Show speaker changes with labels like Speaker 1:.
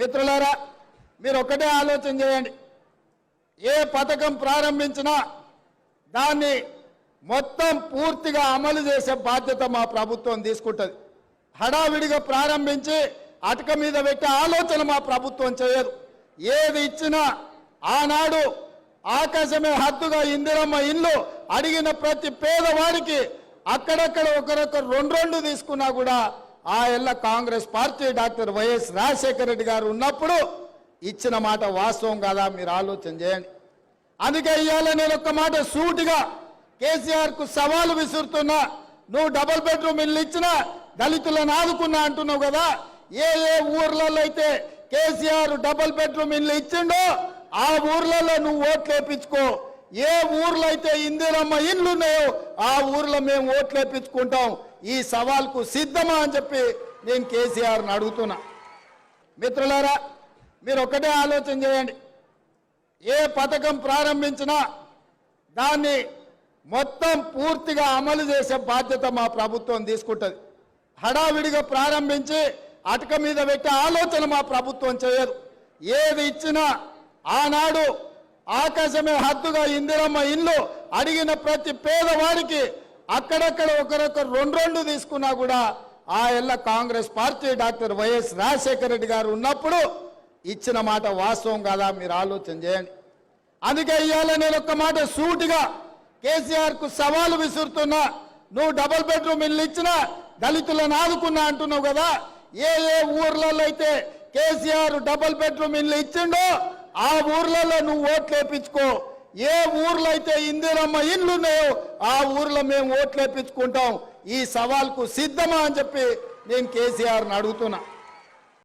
Speaker 1: మిత్రులారా మీరు ఒక్కటే ఆలోచన చేయండి. ఏ పథకం ప్రారంభించినా దాన్ని మొత్తం పూర్తిగా అమలు చేసే బాధ్యత మా ప్రభుత్వం తీసుకుంటుంది. హడావిడిగా ప్రారంభించి అటక మీద పెట్టే ఆలోచన మా ప్రభుత్వం చేయదు. ఏది ఇచ్చినా ఆనాడు ఆకాశమే హద్దుగా ఇందిరమ్మ ఇల్లు అడిగిన ప్రతి పేదవాడికి అక్కడక్కడ ఒకరొకరు రెండు రెండు తీసుకున్నా కూడా ఆ ఎల్ల Congress party doctor YS Rajasekhara Reddy గారు ఉన్నప్పుడు ఇచ్చిన మాట వాస్తవం కదా? మీరు ఆలోచన చేయండి. అందుకే ఇవాళ నేను ఒక్క మాట సూటిగా కేసీఆర్కు సవాలు విసురుతున్నా. నువ్వు డబుల్ బెడ్రూమ్ ఇల్లు ఇచ్చినా దళితులను ఆదుకున్నా అంటున్నావు కదా? ఏ ఏ ఊర్లలో అయితే కేసీఆర్ డబుల్ బెడ్రూమ్ ఇల్లు ఇచ్చిండో ఆ ఊర్లలో నువ్వు ఓట్లు వేపించుకో. ఏ ఊర్లో అయితే ఇందిరమ్మ ఇండ్లు ఉన్నాయో ఆ ఊర్లో మేము ఓట్లు వేపించుకుంటాం ఈ సవాల్కు సిద్ధమా అని చెప్పి నేను కేసీఆర్ని అడుగుతున్నా. మిత్రులారా మీరు ఒకటే ఆలోచన చేయండి. ఏ పథకం ప్రారంభించినా దాన్ని మొత్తం పూర్తిగా అమలు చేసే బాధ్యత మా ప్రభుత్వం తీసుకుంటుంది. హడావిడిగా ప్రారంభించి అటక మీద పెట్టే ఆలోచన మా ప్రభుత్వం చేయదు. ఏది ఇచ్చినా ఆనాడు ఆకాశమే హద్దుగా ఇందిరమ్మ ఇల్లు అడిగిన ప్రతి పేదవాడికి అక్కడక్కడ ఒకరొకరు రెండు రెండు తీసుకున్నా కూడా ఆ ఎల్ల Congress party doctor YS Rajasekhara Reddy గారు ఉన్నప్పుడు ఇచ్చిన మాట వాస్తవం కదా మీరు ఆలోచన చేయండి. అందుకే ఇవాళ నేను ఒక్క మాట సూటిగా కేసీఆర్కు సవాలు విసురుతున్నా. నువ్వు డబుల్ బెడ్రూమ్ ఇల్లు ఇచ్చినా దళితులను ఆదుకున్నా అంటున్నావు కదా. ఏ ఏ ఊర్లలో అయితే కేసీఆర్ డబుల్ బెడ్రూమ్ ఇల్లు ఇచ్చిండో ఆ ఊర్లలో నువ్వు ఓట్లు వేపించుకో. ఏ ఊర్లో అయితే ఇందిరమ్మ ఇల్లు ఉన్నాయో ఆ ఊర్లో మేము ఓట్లు వేపించుకుంటాం. ఈ సవాల్కు సిద్ధమా అని చెప్పి నేను కేసీఆర్ని అడుగుతున్నా.